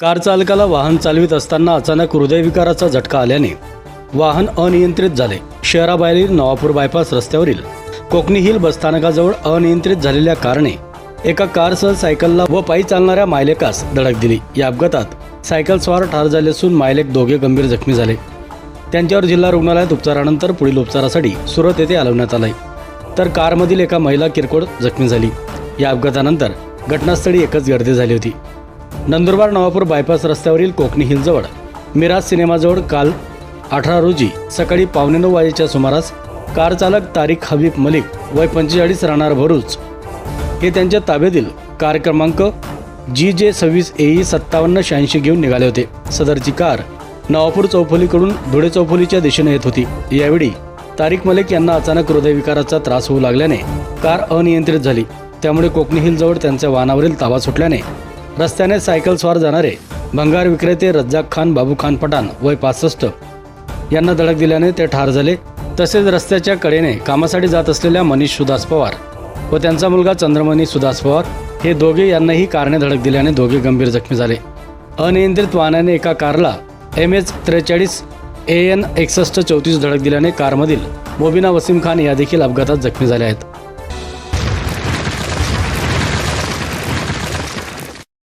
Car चालकाला वाहन चालवित असताना अचानक हृदयविकाराचा झटका आल्याने वाहन अनियंत्रित झाले. शहराबाहेरील नवापूर बायपास रस्त्यावरील कोकणी हिल बसस्थानकाजवळ अनियंत्रित झालेल्या कारने एका कारसह सायकलला व पायी चालणाऱ्या मायलेकास धडक दिली. या अपघातात सायकल स्वार ठार झाले असून मायलेक दोघे गंभीर जखमी झाले. त्यांच्यावर जिल्हा रुग्णालयात उपचारानंतर पुढील उपचारासाठी सुरत येथे हलवण्यात आलंय. तर कारमधील एका महिला किरकोळ जखमी झाली. या अपघातानंतर घटनास्थळी एकच गर्दी झाली होती. नंदुरबार नवापूर बायपास रस्त्यावरील कोकणी हिलजवळ. मिराज सिनेमाजवळ काल अठरा रोजी सकाळी पावणे नऊ वाजेच्या सुमारास कार चालक तारिक हबीब मलिक वय पंचेचाळीस राहणार भरूच. हे त्यांच्या ताब्यातील कार क्रमांक जी जे सव्वीस ए सत्तावन्न शहाऐंशी घेऊन निघाले होते. सदरची कार नवापूर चौफुलीकडून धुळे चौफुलीच्या दिशेने येत होती. यावेळी तारिक मलिक यांना अचानक हृदयविकाराचा त्रास होऊ लागल्याने कार अनियंत्रित झाली. त्यामुळे कोकणी हिलजवळ त्यांच्या वाहनावरील ताबा सुटल्याने रस्त्याने सायकल स्वार जाणारे भंगार विक्रेते रज्जाक खान बाबू खान पठाण वय पासष्ट. यांना धडक दिल्याने ते ठार झाले. तसेच रस्त्याच्या कडेने कामासाठी जात असलेल्या मनीष सुदास पवार व त्यांचा मुलगा चंद्रमणी सुदास पवार हे दोघे यांनाही कारने धडक दिल्याने दोघे गंभीर जखमी झाले. अनियंत्रित वाहनाने एका कारला एम एच त्रेचाळीस ए एन एकसष्ट चौतीस धडक दिल्याने कारमधील मोबिना वसीम खान या देखील अपघातात जखमी झाल्या आहेत.